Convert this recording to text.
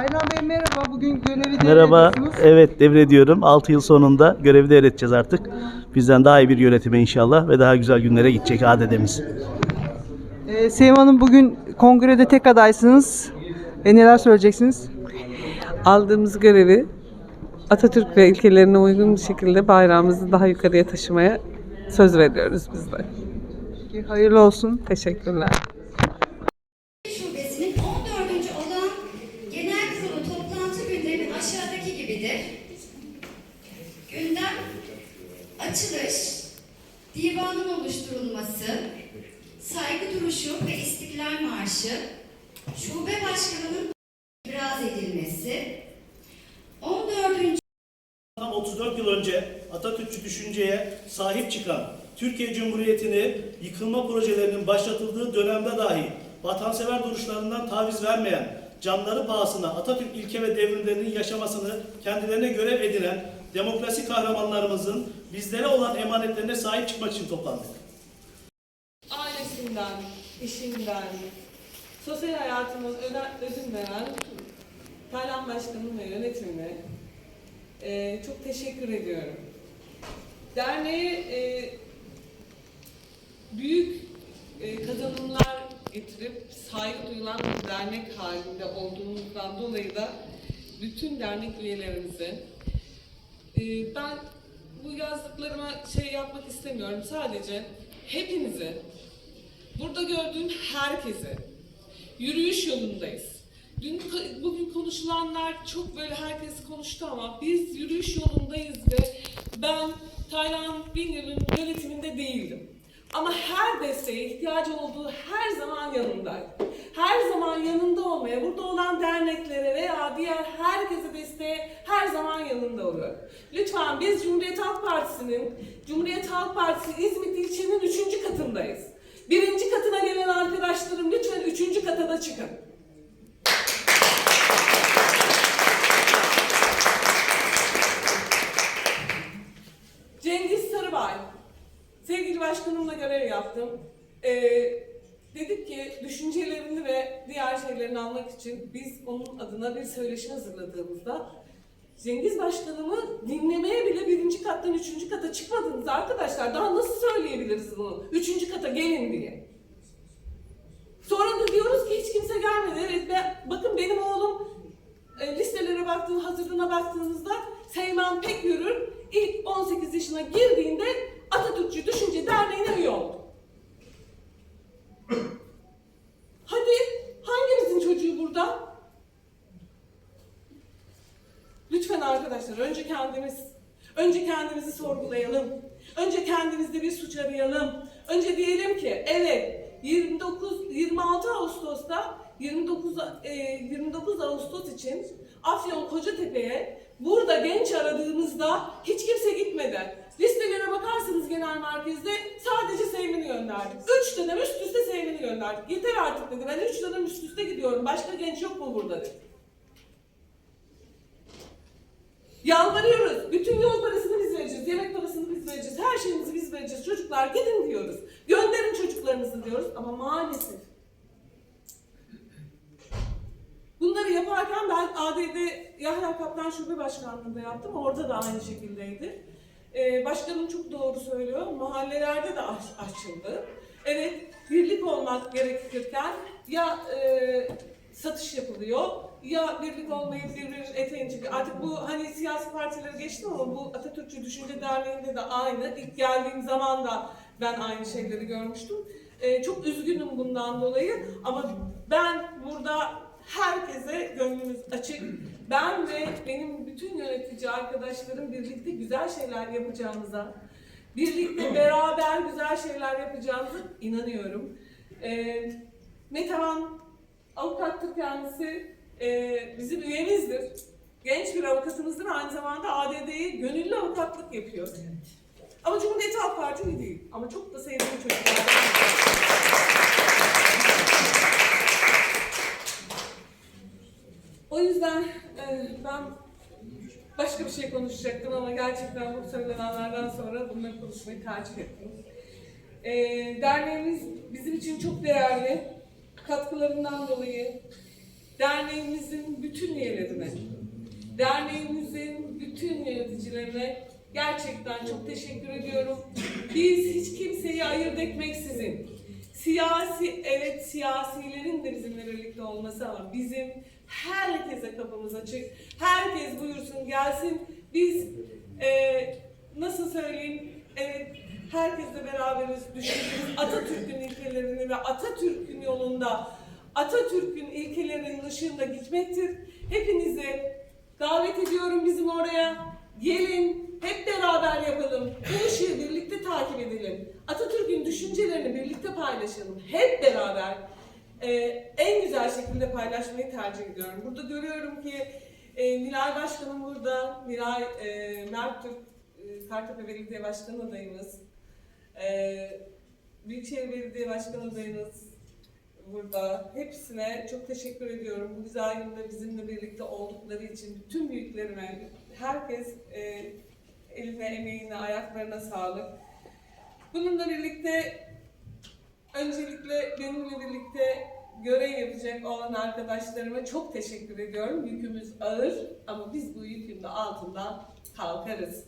Aylan Bey merhaba. Bugün görevi Merhaba. Evet devrediyorum. 6 yıl sonunda görevi devredeceğiz artık. Bizden daha iyi bir yönetime inşallah ve daha güzel günlere gidecek ADD'miz. Ee, Sevim Hanım bugün kongrede tek adaysınız. E, neler söyleyeceksiniz? aldığımız görevi Atatürk ve ilkelerine uygun bir şekilde bayrağımızı daha yukarıya taşımaya söz veriyoruz biz de. Hayırlı olsun. Teşekkürler. Açılış, divanın oluşturulması, saygı duruşu ve istiklal marşı, şube başkanının ibraz edilmesi, 14. Tam 34 yıl önce Atatürkçü düşünceye sahip çıkan Türkiye Cumhuriyeti'ni yıkılma projelerinin başlatıldığı dönemde dahi vatansever duruşlarından taviz vermeyen, canları pahasına Atatürk ilke ve devrimlerinin yaşamasını kendilerine görev edinen demokrasi kahramanlarımızın bizlere olan emanetlerine sahip çıkmak için toplandık. Ailesinden, işinden, sosyal ödün veren Taylan Başkanım ve yönetimine e, çok teşekkür ediyorum. Derneğe e, büyük e, kazanımlar getirip saygı duyulan bir dernek halinde olduğumuzdan dolayı da bütün dernek üyelerimize e, ben bu yazdıklarıma şey yapmak istemiyorum. Sadece hepinize Burada gördüğüm herkese yürüyüş yolundayız. Dün bugün konuşulanlar çok böyle herkes konuştu ama biz yürüyüş yolundayız ve ben Taylan Bingöl'ün yönetiminde değildim. Ama her desteğe ihtiyacı olduğu her zaman yanındaydı. Her zaman yanında olmaya, burada olan derneklere veya diğer herkese desteğe her zaman yanında oluyor. Lütfen biz Cumhuriyet Halk Partisi'nin, Cumhuriyet Halk Partisi İzmit ilçenin üçüncü katındayız. Birinci katına gelen arkadaşlarım lütfen üçüncü kata da çıkın. Cengiz Sarıbay, sevgili başkanımla görev yaptım. Ee, dedik ki düşüncelerini ve diğer şeylerini almak için biz onun adına bir söyleşi hazırladığımızda Cengiz Başkanımı dinlemeye bile birinci kattan üçüncü kata çıkmadınız arkadaşlar. Daha nasıl söyleyebiliriz bunu? Üçüncü kata gelin diye. Sonra da diyoruz ki hiç kimse gelmedi. Evet be, bakın benim oğlum e, listelere baktığın hazırlığına baktığınızda Seyman Pek yürür ilk 18 yaşına girdiğinde Atatürkçü Düşünce Derneği'ne üye oldu. Hadi hangimizin çocuğu burada? Lütfen arkadaşlar önce kendimiz, önce kendimizi sorgulayalım. Önce kendimizde bir suç arayalım. Önce diyelim ki evet 29 26 Ağustos'ta 29 e, 29 Ağustos için Afyon Kocatepe'ye burada genç aradığımızda hiç kimse gitmedi. Listelere bakarsanız genel merkezde sadece Seymen'i gönderdik. Üç dönem üst üste Seymen'i gönderdik. Yeter artık dedi. Ben üç dönem üst üste gidiyorum. Başka genç yok mu burada dedi. Yalvarıyoruz. Bütün yol parasını biz vereceğiz. Yemek parasını biz vereceğiz. Her şeyimizi biz vereceğiz. Çocuklar gidin diyoruz. Gönderin çocuklarınızı diyoruz. Ama maalesef. Bunları yaparken ben ADD Yahya Kaplan Şube Başkanlığı'nda yaptım. Orada da aynı şekildeydi. Ee, başkanım çok doğru söylüyor. Mahallelerde de aç- açıldı. Evet, birlik olmak gerekirken ya e, satış yapılıyor ya birlik olmayıp birbirinin eteğini çekiyor. Artık bu hani siyasi partileri geçtim ama bu Atatürkçü Düşünce Derneği'nde de aynı. İlk geldiğim zaman da ben aynı şeyleri görmüştüm. Ee, çok üzgünüm bundan dolayı ama ben burada herkese gönlümüz açık. Ben ve benim bütün yönetici arkadaşlarım birlikte güzel şeyler yapacağımıza, birlikte beraber güzel şeyler yapacağımıza inanıyorum. Ee, Metehan avukattır kendisi, ee, bizim üyemizdir. Genç bir avukatımızdır, aynı zamanda ADD'yi gönüllü avukatlık yapıyor. Ama Cumhuriyet Halk Partili değil. Ama çok da sevdiğim çocuklar. O yüzden e, ben başka bir şey konuşacaktım ama gerçekten bu söylenenlerden sonra bunları konuşmayı tercih ettim. E, derneğimiz bizim için çok değerli. Katkılarından dolayı derneğimizin bütün üyelerine, derneğimizin bütün yöneticilerine gerçekten çok teşekkür ediyorum. Biz hiç kimseyi ayırt etmeksizin, siyasi, evet siyasilerin de bizimle birlikte olması ama bizim herkese kapımız açık. Herkes buyursun gelsin. Biz e, nasıl söyleyeyim, evet herkesle beraberiz, düşündüğümüz Atatürk'ün ilkelerini ve Atatürk'ün yolunda, Atatürk'ün ilkelerinin ışığında gitmektir. Hepinizi davet ediyorum bizim oraya. Gelin, hep beraber yapalım. Bu ışığı birlikte takip edelim. Atatürk'ün düşüncelerini birlikte paylaşalım. Hep beraber e, en güzel şekilde paylaşmayı tercih ediyorum. Burada görüyorum ki e, Nilay Başkanım burada, Nilay e, Mert Türk, e, Kartepe Belediye Başkanı adayımız. Ee, Büyükşehir Belediye Başkanı adayınız burada. Hepsine çok teşekkür ediyorum. Bu güzel günde bizimle birlikte oldukları için bütün büyüklerime, herkes e, eline, emeğine, ayaklarına sağlık. Bununla birlikte öncelikle benimle birlikte görev yapacak olan arkadaşlarıma çok teşekkür ediyorum. Yükümüz ağır ama biz bu yükün de altından kalkarız.